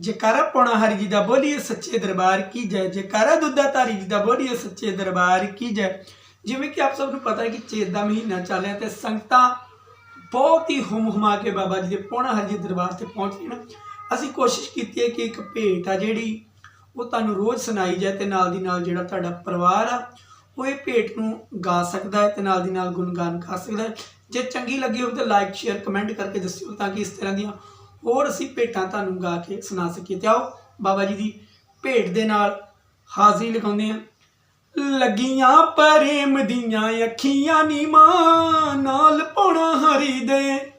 ਜੈਕਾਰਾ ਪੌਣਾ ਹਰੀ ਜੀ ਦਾ ਬੋਲੀਏ ਸੱਚੇ ਦਰਬਾਰ ਕੀ ਜੈ, ਜੈਕਾਰਾ ਦੁੱਧਾ ਧਾਰੀ ਜੀ ਦਾ ਬੋਲੀਏ ਸੱਚੇ ਦਰਬਾਰ ਕੀ ਜੈ। ਜਿਵੇਂ ਕਿ ਆਪ ਸਭ ਨੂੰ ਪਤਾ ਹੈ ਕਿ ਚੇਤ ਦਾ ਮਹੀਨਾ ਚੱਲ ਰਿਹਾ ਤੇ ਸੰਗਤਾਂ ਬਹੁਤ ਹੀ ਹੁਮ ਹੁਮਾ ਕੇ ਬਾਬਾ ਜੀ ਦੇ ਪੌਣਾ ਹਰੀ ਜੀ ਦਰਬਾਰ ਤੇ ਪਹੁੰਚੀਆਂ ਨੇ। ਅਸੀਂ ਕੋਸ਼ਿਸ਼ ਕੀਤੀ ਹੈ ਕਿ ਇੱਕ ਭੇਟ ਆ ਜਿਹੜੀ ਉਹ ਤੁਹਾਨੂੰ ਰੋਜ਼ ਸੁਣਾਈ ਜਾਏ ਤੇ ਨਾਲ ਦੀ ਨਾਲ ਜਿਹੜਾ ਤੁਹਾਡਾ ਪਰਿਵਾਰ ਆ, ਉਹ ਇਹ ਭੇਟ ਨੂੰ ਗਾ ਸਕਦਾ ਹੈ ਤੇ ਨਾਲ ਦੀ ਨਾਲ ਗੁਣਗਾਨ ਕਰ ਸਕਦਾ ਹੈ। ਜੇ ਚੰਗੀ ਲੱਗੀ ਹੋਵੇ ਤਾਂ ਲਾਈਕ ਸ਼ੇਅਰ ਕਮੈਂਟ ਕਰਕੇ ਦੱਸਿਓ ਤਾਂ ਕਿ ਇਸ ਤਰ੍ਹਾਂ ਦੀਆਂ ਹੋਰ ਅਸੀਂ ਭੇਟਾਂ ਤੁਹਾਨੂੰ ਗਾ ਕੇ ਸੁਣਾ ਸਕੀਏ। ਤੇ ਆਓ ਬਾਬਾ ਜੀ ਦੀ ਭੇਟ ਦੇ ਨਾਲ ਹਾਜ਼ਰੀ ਲਗਾਉਂਦੇ ਹਾਂ। ਲੱਗੀਆਂ ਪ੍ਰੇਮ ਦੀਆਂ ਅੱਖੀਆਂ ਨੀ ਮਾਂ ਨਾਲ ਪੌਣਾ ਹਰੀ ਦੇ।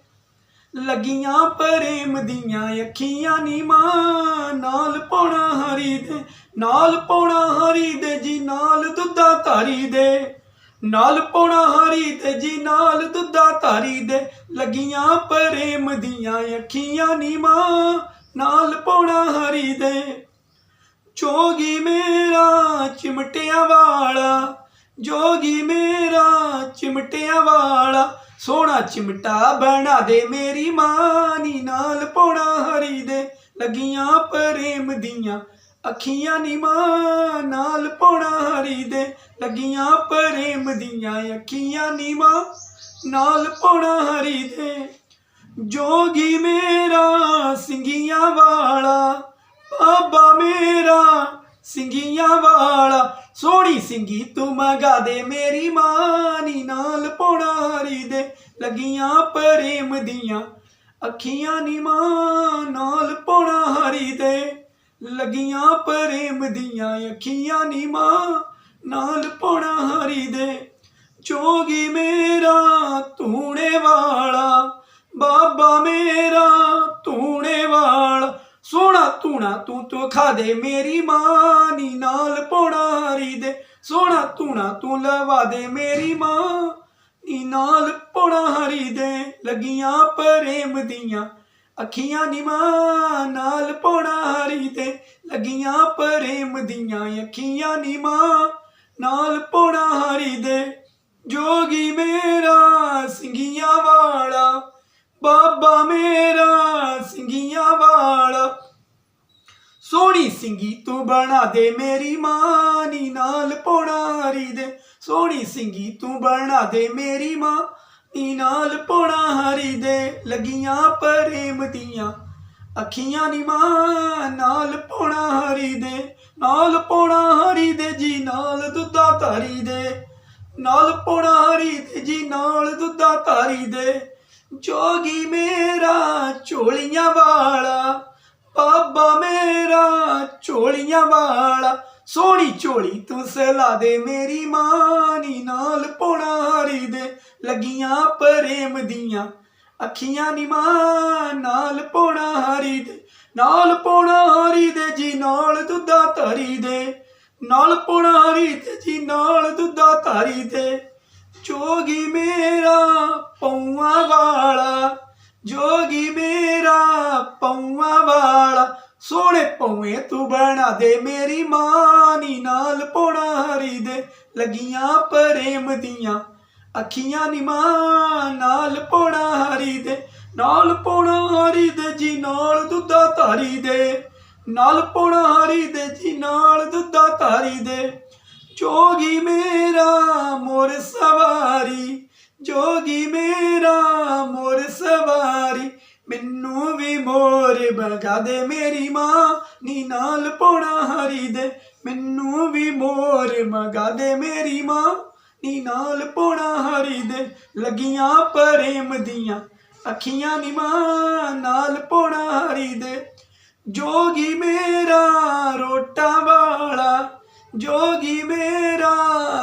ਲੱਗੀਆਂ ਪ੍ਰੇਮ ਦੀਆਂ ਅੱਖੀਆਂ ਨੀ ਮਾਂ ਨਾਲ ਪੌਣਾ ਹਰੀ ਦੇ। ਨਾਲ ਪੌਣਾ ਹਰੀ ਦੇ ਜੀ, ਨਾਲ ਦੁੱਧਾ ਧਾਰੀ ਦੇ। ਨਾਲ ਪੌਣਾ ਹਰੀ ਤੇ ਜੀ ਨਾਲ ਦੁੱਧਾ ਧਾਰੀ ਦੇ ਲੱਗੀਆਂ ਪ੍ਰੇਮ ਦੀਆਂ ਅੱਖੀਆਂ ਨੀ ਮਾਂ ਨਾਲ ਪੌਣਾ ਹਰੀ ਦੇ। ਜੋਗੀ ਮੇਰਾ ਚਿਮਟਿਆਂ ਵਾਲਾ, ਜੋਗੀ ਮੇਰਾ ਚਿਮਟਿਆਂ ਵਾਲਾ, ਸੋਹਣਾ ਚਿਮਟਾ ਬਣਾ ਦੇ ਮੇਰੀ ਮਾਂ, ਨੀ ਨਾਲ ਪੌਣਾ ਹਰੀ ਦੇ ਲੱਗੀਆਂ ਪ੍ਰੇਮ ਦੀਆਂ ਅੱਖੀਆਂ ਨੀ ਮਾਂ, ਨਾਲ ਪੌਣਾ ਹਰੀ ਦੇ ਲੱਗੀਆਂ ਪ੍ਰੇਮ ਦੀਆਂ ਅੱਖੀਆਂ ਨੀ ਮਾਂ, ਨਾਲ ਪੌਣਾ ਹਰੀ ਦੇ ਜੋਗੀ ਮੇਰਾ ਸਿੰਘੀਆਂ ਵਾਲਾ। ਬਾਬਾ ਮੇਰਾ ਸਿੰਘੀਆਂ ਵਾਲਾ। ਸੋਹਣੀ ਸਿੰਘੀ ਤੂੰ ਮਗਾ ਦੇ ਮੇਰੀ ਮਾਂ ਨੀ, ਨਾਲ ਪੌਣਾ ਹਰੀ ਦੇ ਲੱਗੀਆਂ ਪ੍ਰੇਮ ਦੀਆਂ ਅੱਖੀਆਂ ਨੀ ਮਾਂ, ਨਾਲ ਪੌਣਾ ਹਰੀ ਦੇ ਲੱਗੀਆਂ ਪ੍ਰੇਮ ਦੀਆਂ ਅੱਖੀਆਂ ਨੀ ਮਾਂ ਨਾਲ ਪੌਣਾ ਹਰੀ ਦੇ। ਜੋਗੀ ਮੇਰਾ, ਧੂਣੇ ਵਾਲਾ, ਬਾਬਾ ਮੇਰਾ, ਧੂਣੇ ਵਾਲਾ। ਸੋਹਣਾ ਧੂਣਾ ਤੂੰ ਤੂੰ ਖਾ ਦੇ, ਮੇਰੀ ਮਾਂ ਨੀ ਨਾਲ ਪੌਣਾ ਹਰੀ ਦੇ। ਸੋਹਣਾ ਧੂਣਾ ਤੂੰ ਲਵਾ ਦੇ, ਮੇਰੀ ਮਾਂ ਨੀ ਨਾਲ ਪੌਣਾ ਹਰੀ ਦੇ। ਲੱਗੀਆਂ ਪ੍ਰੇਮ ਦੀਆਂ ਅੱਖੀਆਂ ਨੀ ਮਾਂ ਨਾਲ ਪੌਣਾ ਹਰੀ ਦੇ ਲੱਗੀਆਂ ਪ੍ਰੇਮ ਦੀਆਂ ਅੱਖੀਆਂ ਨੀ ਮਾਂ ਨਾਲ ਪੌਣਾ ਹਰੀ ਦੇ। ਜੋਗੀ ਮੇਰਾ ਸਿੰਘੀਆਂ ਵਾਲਾ, ਬਾਬਾ ਮੇਰਾ ਸਿੰਘੀਆਂ ਵਾਲਾ। ਸੋਹਣੀ ਸਿੰਘੀ ਤੂੰ ਬਣਾ ਦੇ ਮੇਰੀ ਮਾਂ, ਨੀ ਨਾਲ ਪੌਣਾ ਹਰੀ ਦੇ। ਸੋਹਣੀ ਸਿੰਘੀ ਤੂੰ ਬਣਾ ਦੇ ਮੇਰੀ ਮਾਂ ਨੀ ਨਾਲ ਪੌਣਾ ਹਰੀ ਦੇ ਲੱਗੀਆਂ ਪ੍ਰੇਮ ਦੀਆਂ। ਅੱਖੀਆਂ ਨੀ ਮਾਂ ਨਾਲ ਪੌਣਾ ਹਰੀ ਦੇ, ਨਾਲ ਪੌਣਾ ਹਰੀ ਦੇ ਜੀ ਨਾਲ ਦੁੱਧਾ ਧਾਰੀ ਦੇ। ਨਾਲ ਪੌਣਾ ਹਰੀ ਦੇ ਜੀ ਨਾਲ ਦੁੱਧਾ ਧਾਰੀ ਦੇ। ਜੋਗੀ ਮੇਰਾ ਝੋਲੀਆਂ ਵਾਲਾ, ਬਾਬਾ ਮੇਰਾ ਝੋਲੀਆਂ ਵਾਲਾ। ਸੋਹਣੀ ਝੋਲੀ ਤੂੰ ਸਲਾ ਦੇ ਮੇਰੀ ਮਾਂ, ਨੀ ਨਾਲ ਪੌਣਾ ਲੱਗੀਆਂ ਪ੍ਰੇਮ ਦੀਆਂ। ਅੱਖੀਆਂ ਨੀ ਮਾਂ, ਨਾਲ ਪੌਣਾ ਹਰੀ ਦੇ, ਨਾਲ ਪੌਣਾ ਹਰੀ ਦੇ ਜੀ, ਨਾਲ ਦੁੱਧਾ ਧਾਰੀ ਦੇ। ਨਾਲ ਪੌਣਾ ਹਰੀ ਦੇ ਜੀ, ਨਾਲ ਦੁੱਧਾ ਧਾਰੀ ਦੇ। ਜੋਗੀ ਮੇਰਾ ਪੌਆ ਵਾਲਾ, ਜੋਗੀ ਮੇਰਾ ਪੌਆ ਵਾਲਾ। ਸੋਹਣੇ ਪੌਏ ਤੂੰ ਬਣਾ ਦੇ, ਮੇਰੀ ਮਾਂ ਨੀ, ਨਾਲ ਪੌਣਾ ਹਰੀ ਦੇ। ਲੱਗੀਆਂ ਪ੍ਰੇਮ ਦੀਆਂ। ਅੱਖੀਆਂ ਨੀ ਨਾਲ ਪੌਣਾ ਹਰੀ ਦੇ, ਨਾਲ ਪੌਣਾ ਹਰੀ ਦੇ ਜੀ, ਨਾਲ ਦੁੱਧਾ ਧਾਰੀ ਦੇ। ਨਾਲ ਪੌਣਾ ਹਰੀ ਦੇ ਜੀ, ਨਾਲ ਦੁੱਧਾ ਧਾਰੀ ਦੇ। ਜੋਗੀ ਮੇਰਾ ਮੋਰ ਸਵਾਰੀ, ਜੋਗੀ ਮੇਰਾ ਮੋਰ ਸਵਾਰੀ, ਮੈਨੂੰ ਵੀ ਮੋਰ ਬਗਾ ਦੇ ਮੇਰੀ ਮਾਂ ਨੀ ਨਾਲ ਪੌਣਾ ਹਰੀ ਦੇ ਮੈਨੂੰ ਵੀ ਮੋਰ ਮਗਾ ਦੇ ਮੇਰੀ ਮਾਂ ਨੀ ਨਾਲ ਪੌਣਾ ਹਰੀ ਦੇ ਲੱਗੀਆਂ ਪ੍ਰੇਮ ਦੀਆਂ, ਅੱਖੀਆਂ ਨੀ ਮਾਂ ਨਾਲ ਪੌਣਾ ਹਰੀ ਦੇ। ਜੋਗੀ ਮੇਰਾ ਰੋਟਾ ਵਾਲਾ, ਜੋਗੀ ਮੇਰਾ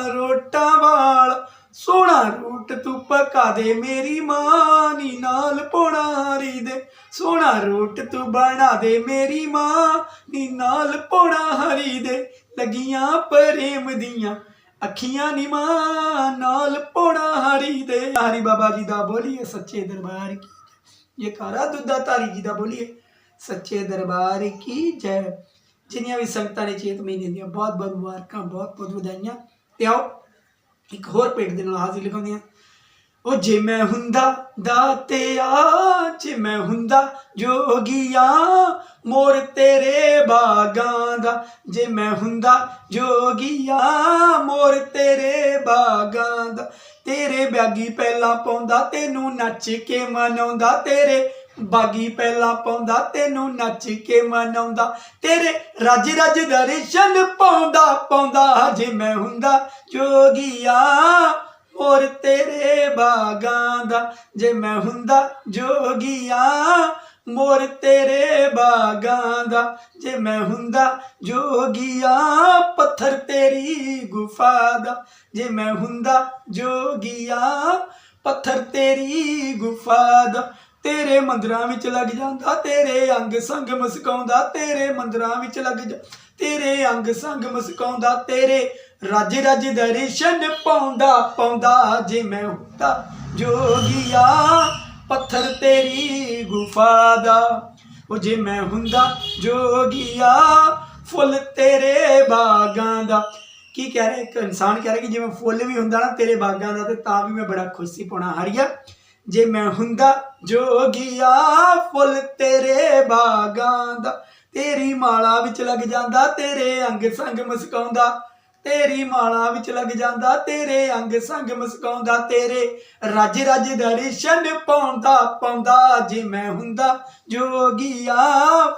ਰੋਟਾ ਵਾਲਾ। ਸੋਹਣਾ ਰੂਟ ਤੂੰ ਪਕਾ ਦੇ, ਮੇਰੀ ਮਾਂ ਨੀ ਨਾਲ ਪੋਣਾ ਹਰੀ ਦੇ। ਸੋਹਣਾ ਰੂਟ ਤੂੰ ਬਣਾ ਦੇ, ਮੇਰੀ ਮਾਂ ਨੀ ਨਾਲ ਪੋਣਾ ਹਰੀ ਦੇ। ਲੱਗੀਆਂ ਪ੍ਰੇਮ ਦੀਆਂ ਅੱਖੀਆਂ ਨੀ ਨਾਲ ਪੋਣਾ ਹਰੀ ਦੇ। ਹਰੀ ਬਾਬਾ ਜੀ ਦਾ ਬੋਲੀਏ, ਸੱਚੇ ਦਰਬਾਰ ਕੀ ਜੈ। ਕਾਰਾ ਦੁੱਧਾ ਧਾਰੀ ਜੀ ਦਾ ਬੋਲੀਏ, ਸੱਚੇ ਦਰਬਾਰ ਕੀ ਜੈ। ਜਿੰਨੀਆਂ ਵੀ ਸੰਗਤਾਂ ਨੇ ਚੇਤ ਮਹੀਨੇ ਦੀਆਂ, ਬਹੁਤ ਬਹੁਤ ਮੁਬਾਰਕਾਂ, ਬਹੁਤ ਬਹੁਤ ਵਧਾਈਆਂ। ਤੇ ਆਓ, ਇੱਕ ਹੋਰ ਭੇਟ ਦੇ ਨਾਲ ਹਾਜ਼ਰ ਲਗਾਉਂਦੇ ਹਾਂ। ਉਹ ਜੇ ਮੈਂ ਹੁੰਦਾ ਦਾਤਿਆ ਜੇ ਮੈਂ ਹੁੰਦਾ ਜੋਗੀਆ, ਮੋਰ ਤੇਰੇ ਬਾਗਾਂ ਦਾ। ਜੇ ਮੈਂ ਹੁੰਦਾ ਜੋਗੀਆ, ਮੋਰ ਤੇਰੇ ਬਾਗਾਂ ਦਾ। ਤੇਰੇ ਬਾਗੀ ਪਹਿਲਾਂ ਪਾਉਂਦਾ, ਤੈਨੂੰ ਨੱਚ ਕੇ ਮਨਾਉਂਦਾ। ਤੇਰੇ ਬਾਗੀ ਪਹਿਲਾਂ ਪਾਉਂਦਾ, ਤੈਨੂੰ ਨੱਚ ਕੇ ਮਨਾਉਂਦਾ। ਤੇਰੇ ਰਜ ਰੱਜ ਦਰਸ਼ਨ ਪਾਉਂਦਾ ਪਾਉਂਦਾ। ਜੇ ਮੈਂ ਹੁੰਦਾ ਜੋਗੀਆ ਹੋਰ ਤੇਰੇ ਬਾਗਾਂ ਦਾ ਜੇ ਮੈਂ ਹੁੰਦਾ ਜੋਗੀਆ, ਮੋਰ ਤੇਰੇ ਬਾਗਾਂ ਦਾ ਜੇ ਮੈਂ ਹੁੰਦਾ ਜੋਗੀਆ, ਪੱਥਰ ਤੇਰੀ ਗੁਫਾ ਦਾ ਜੇ ਮੈਂ ਹੁੰਦਾ ਜੋਗੀਆ, ਪੱਥਰ ਤੇਰੀ ਗੁਫਾ ਦਾ। ਤੇਰੇ ਮੰਦਰਾਂ ਵਿੱਚ ਲੱਗ ਜਾਂਦਾ, ਤੇਰੇ ਅੰਗ ਸੰਗ ਮਸਕਾਉਂਦਾ, ਤੇਰੇ ਮੰਦਰਾਂ ਵਿੱਚ ਲੱਗ ਜਾ, ਤੇਰੇ ਅੰਗ ਸੰਗ ਮਸਕਾਉਂਦਾ, ਤੇਰੇ ਰੱਜ ਰੱਜ ਦਰਸ਼ਨ ਪਾਉਂਦਾ ਪਾਉਂਦਾ ਜੇ ਹੁੰਦਾ ਜੋਗੀਆ, ਪੱਥਰ ਤੇਰੀ ਗੁਫਾ ਦਾ। ਉਹ ਜੇ ਮੈਂ ਹੁੰਦਾ ਜੋਗੀਆ, ਫੁੱਲ ਤੇਰੇ ਬਾਗਾਂ ਦਾ। ਕੀ ਕਹਿ ਰਿਹਾ? ਇੱਕ ਇਨਸਾਨ ਕਹਿ ਰਿਹਾ ਕਿ ਜਿਵੇਂ ਫੁੱਲ ਵੀ ਹੁੰਦਾ ਨਾ ਤੇਰੇ ਬਾਗਾਂ ਦਾ, ਤੇ ਤਾਂ ਵੀ ਮੈਂ ਬੜਾ ਖੁਸ਼ ਸੀ ਪੋਣਾ ਹਰੀਆ। ਜੇ ਮੈਂ ਹੁੰਦਾ ਜੋਗੀਆ, ਫੁੱਲ ਤੇਰੇ ਬਾਗਾਂ ਦਾ। ਤੇਰੀ ਮਾਲਾ ਵਿੱਚ ਲੱਗ ਜਾਂਦਾ, ਤੇਰੇ ਅੰਗ ਸੰਗ ਮੁਸਕਾਉਂਦਾ। ਤੇਰੀ ਮਾਲਾ ਵਿੱਚ ਲੱਗ ਜਾਂਦਾ, ਤੇਰੇ ਅੰਗ ਸੰਗ ਮਸਕਾਉਂਦਾ, ਤੇਰੇ ਰੱਜ ਰੱਜ ਦਰਸ਼ਨ ਪਾਉਂਦਾ ਪਾਉਂਦਾ ਜੇ ਮੈਂ ਹੁੰਦਾ ਜੋਗੀਆ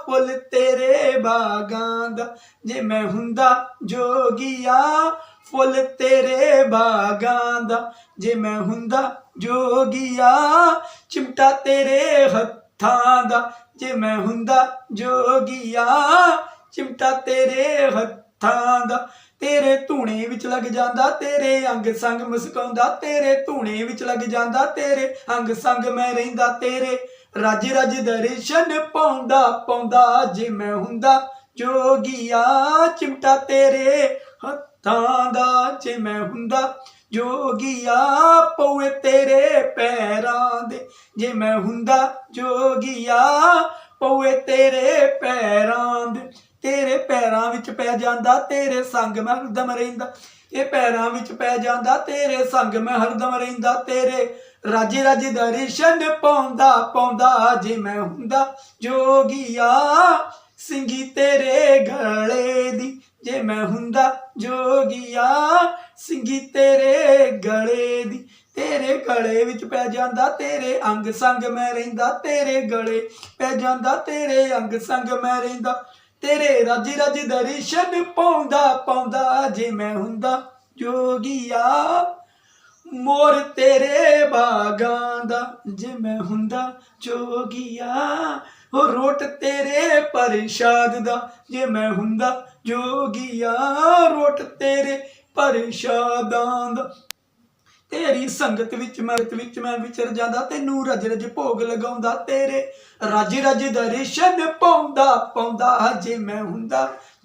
ਫੁੱਲ ਤੇਰੇ ਬਾਗਾਂ ਦਾ। ਜੇ ਮੈਂ ਹੁੰਦਾ ਜੋਗੀਆ ਫੁੱਲ ਤੇਰੇ ਬਾਗਾਂ ਦਾ। ਜੇ ਮੈਂ ਹੁੰਦਾ ਜੋਗੀਆ ਚਿਮਟਾ ਤੇਰੇ ਹੱਥਾਂ ਦਾ। ਜੇ ਮੈਂ ਹੁੰਦਾ ਜੋਗੀਆ ਚਿਮਟਾ ਤੇਰੇ ਹੱਥਾਂ ਦਾ। ਤੇਰੇ ਧੂਣੇ ਵਿੱਚ ਲੱਗ ਜਾਂਦਾ, ਤੇਰੇ ਅੰਗ ਸੰਗ ਮੁਸਕਾਉਂਦਾ, ਤੇਰੇ ਧੂਣੇ ਵਿੱਚ ਲੱਗ ਜਾਂਦਾ, ਤੇਰੇ ਅੰਗ ਸੰਗ ਮੈਂ ਰਹਿੰਦਾ, ਤੇਰੇ ਰੱਜ ਰੱਜ ਦਰਸ਼ਨ ਪਾਉਂਦਾ ਪਾਉਂਦਾ ਜੇ ਮੈਂ ਹੁੰਦਾ। ਜੋਗੀਆ ਚਿਮਟਾ ਤੇਰੇ ਹੱਥਾਂ ਦਾ ਜੇ ਮੈਂ ਹੁੰਦਾ। ਜੋਗੀਆ ਪਉਏ ਤੇਰੇ ਪੈਰਾਂ ਦੇ ਜੇ ਮੈਂ ਹੁੰਦਾ। ਜੋਗੀਆ ਪਉਏ ਤੇਰੇ ਪੈਰਾਂ ਪੈਰਾਂ ਵਿੱਚ ਪੈ ਜਾਂਦਾ, ਤੇਰੇ ਸੰਗ ਮੈਂ ਹਰਦਮ ਰਹਿੰਦਾ। ਇਹ ਪੈਰਾਂ ਵਿੱਚ ਪੈ ਜਾਂਦਾ, ਤੇਰੇ ਸੰਗ ਮੈਂ ਹਰਦਮ ਰਹਿੰਦਾ। ਤੇਰੇ ਰਾਜੇ ਰਾਜੇ ਦਰਸ਼ਨ ਪਾਉਂਦਾ ਪਾਉਂਦਾ ਜੇ ਮੈਂ ਹੁੰਦਾ ਜੋਗੀਆ। ਸਿੰਘੀ ਤੇਰੇ ਗਲੇ ਦੀ ਜੇ ਮੈਂ ਹੁੰਦਾ ਜੋਗੀਆ। ਸਿੰਘੀ ਤੇਰੇ ਗਲੇ ਦੀ ਤੇਰੇ ਗਲੇ ਵਿੱਚ ਪੈ ਜਾਂਦਾ, ਤੇਰੇ ਅੰਗ ਸੰਗ ਮੈਂ ਰਹਿੰਦਾ। ਤੇਰੇ ਗਲੇ ਪੈ ਜਾਂਦਾ, ਤੇਰੇ ਅੰਗ ਸੰਗ ਮੈਂ ਰਹਿੰਦਾ। ਤੇਰੇ ਰੱਜ ਰੱਜ ਦਰਸ਼ਨ ਪਾਉਂਦਾ ਪਾਉਂਦਾ ਜੇ ਮੈਂ ਹੁੰਦਾ ਜੋਗੀਆ। ਮੋਰ ਤੇਰੇ ਬਾਗਾਂ ਦਾ ਜੇ ਮੈਂ ਹੁੰਦਾ ਜੋਗੀਆ। ਉਹ ਰੋਟ ਤੇਰੇ ਪਰਸ਼ਾਦ ਦਾ ਜੇ ਮੈਂ ਹੁੰਦਾ ਜੋਗੀਆ। ਰੋਟ ਤੇਰੇ ਪਰਸ਼ਾਦਾਂ ਦਾ ਤੇਰੀ ਸੰਗਤ ਵਿੱਚ ਮਰਤ ਵਿੱਚ ਮੈਂ ਵਿਚਰ ਜਾਂਦਾ, ਤੈਨੂੰ ਰਜ ਰਜ ਭੋਗ ਲਗਾਉਂਦਾ, ਤੇਰੇ ਰਜ ਰਜ ਦਰਸ਼ਨ ਪਾਉਂਦਾ ਪਾਉਂਦਾ, ਹਜੇ ਮੈਂ ਹੁੰਦਾ।